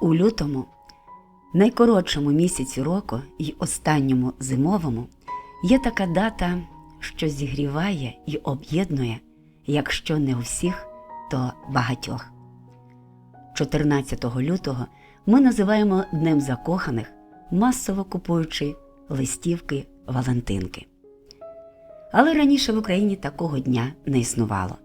У лютому, найкоротшому місяці року і останньому зимовому, є така дата, що зігріває і об'єднує, якщо не усіх, то багатьох. 14 лютого ми називаємо Днем закоханих, масово купуючи листівки Валентинки. Але раніше в Україні такого дня не існувало.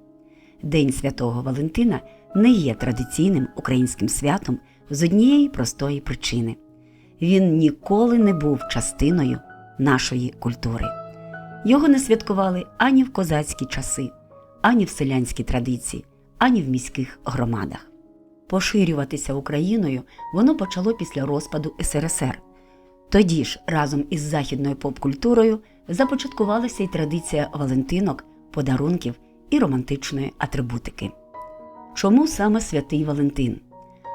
День Святого Валентина не є традиційним українським святом з однієї простої причини. Він ніколи не був частиною нашої культури. Його не святкували ані в козацькі часи, ані в селянській традиції, ані в міських громадах. Поширюватися Україною воно почало після розпаду СРСР. Тоді ж разом із західною поп-культурою започаткувалася й традиція валентинок, подарунків і романтичної атрибутики. Чому саме святий Валентин?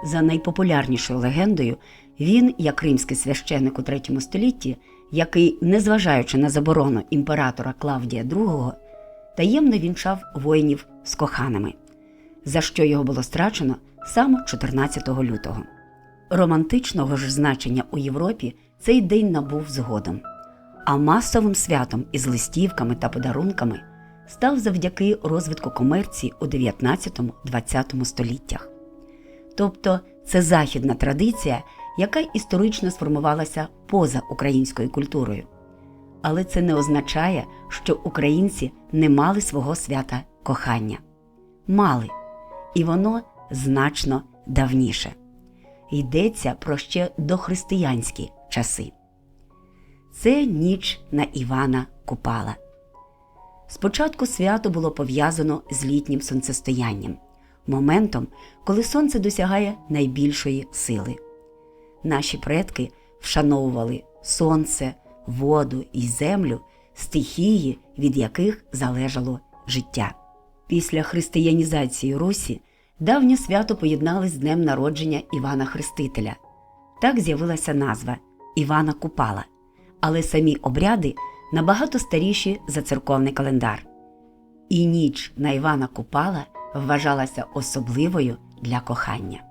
За найпопулярнішою легендою, він, як римський священик у третьому столітті, який, незважаючи на заборону імператора Клавдія II, таємно вінчав воїнів з коханими, за що його було страчено саме 14 лютого. Романтичного ж значення у Європі цей день набув згодом, а масовим святом із листівками та подарунками став завдяки розвитку комерції у 19-20 століттях. Тобто це західна традиція, яка історично сформувалася поза українською культурою. Але це не означає, що українці не мали свого свята кохання. Мали, і воно значно давніше. Йдеться про ще дохристиянські часи. Це ніч на Івана Купала. Спочатку свято було пов'язано з літнім сонцестоянням, моментом, коли сонце досягає найбільшої сили. Наші предки вшановували сонце, воду і землю, стихії, від яких залежало життя. Після християнізації Русі давнє свято поєднали з днем народження Івана Хрестителя. Так з'явилася назва Івана Купала, але самі обряди набагато старіші за церковний календар. І ніч на Івана Купала вважалася особливою для кохання.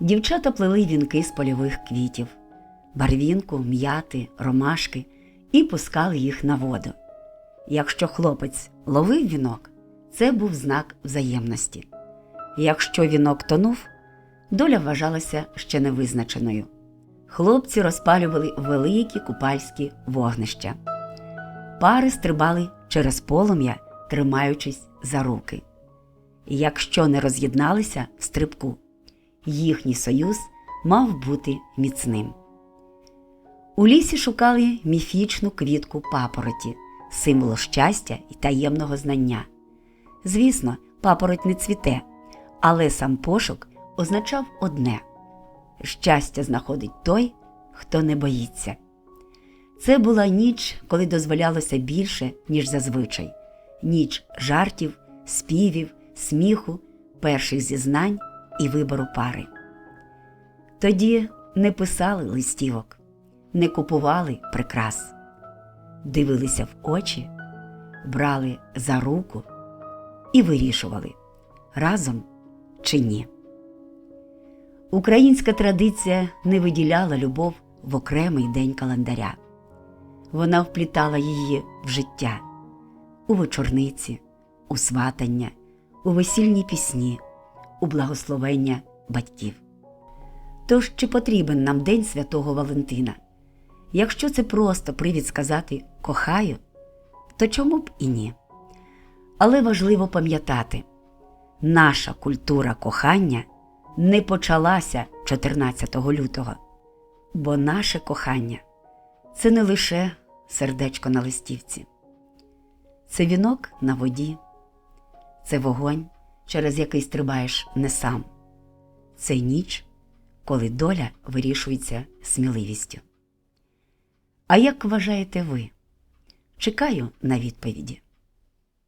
Дівчата плели вінки з польових квітів, барвінку, м'яти, ромашки і пускали їх на воду. Якщо хлопець ловив вінок, це був знак взаємності. Якщо вінок тонув, доля вважалася ще невизначеною. Хлопці розпалювали великі купальські вогнища. Пари стрибали через полум'я, тримаючись за руки. Якщо не роз'єдналися в стрибку, їхній союз мав бути міцним. У лісі шукали міфічну квітку папороті, символ щастя і таємного знання. Звісно, папороть не цвіте, але сам пошук означав одне щастя знаходить той, хто не боїться. Це була ніч, коли дозволялося більше, ніж зазвичай, ніч жартів, співів, сміху, перших зізнань і вибору пари. Тоді не писали листівок, не купували прикрас, дивилися в очі, брали за руку і вирішували разом чи ні. Українська традиція не виділяла любов в окремий день календаря. Вона вплітала її в життя, у вечорниці, у сватання, у весільні пісні, у благословення батьків. Тож чи потрібен нам День Святого Валентина? Якщо це просто привід сказати кохаю, то чому б і ні? Але важливо пам'ятати, наша культура кохання не почалася 14 лютого, бо наше кохання це не лише сердечко на листівці, це вінок на воді, це вогонь, через який стрибаєш не сам, це ніч, коли доля вирішується сміливістю. А як вважаєте ви? Чекаю на відповіді.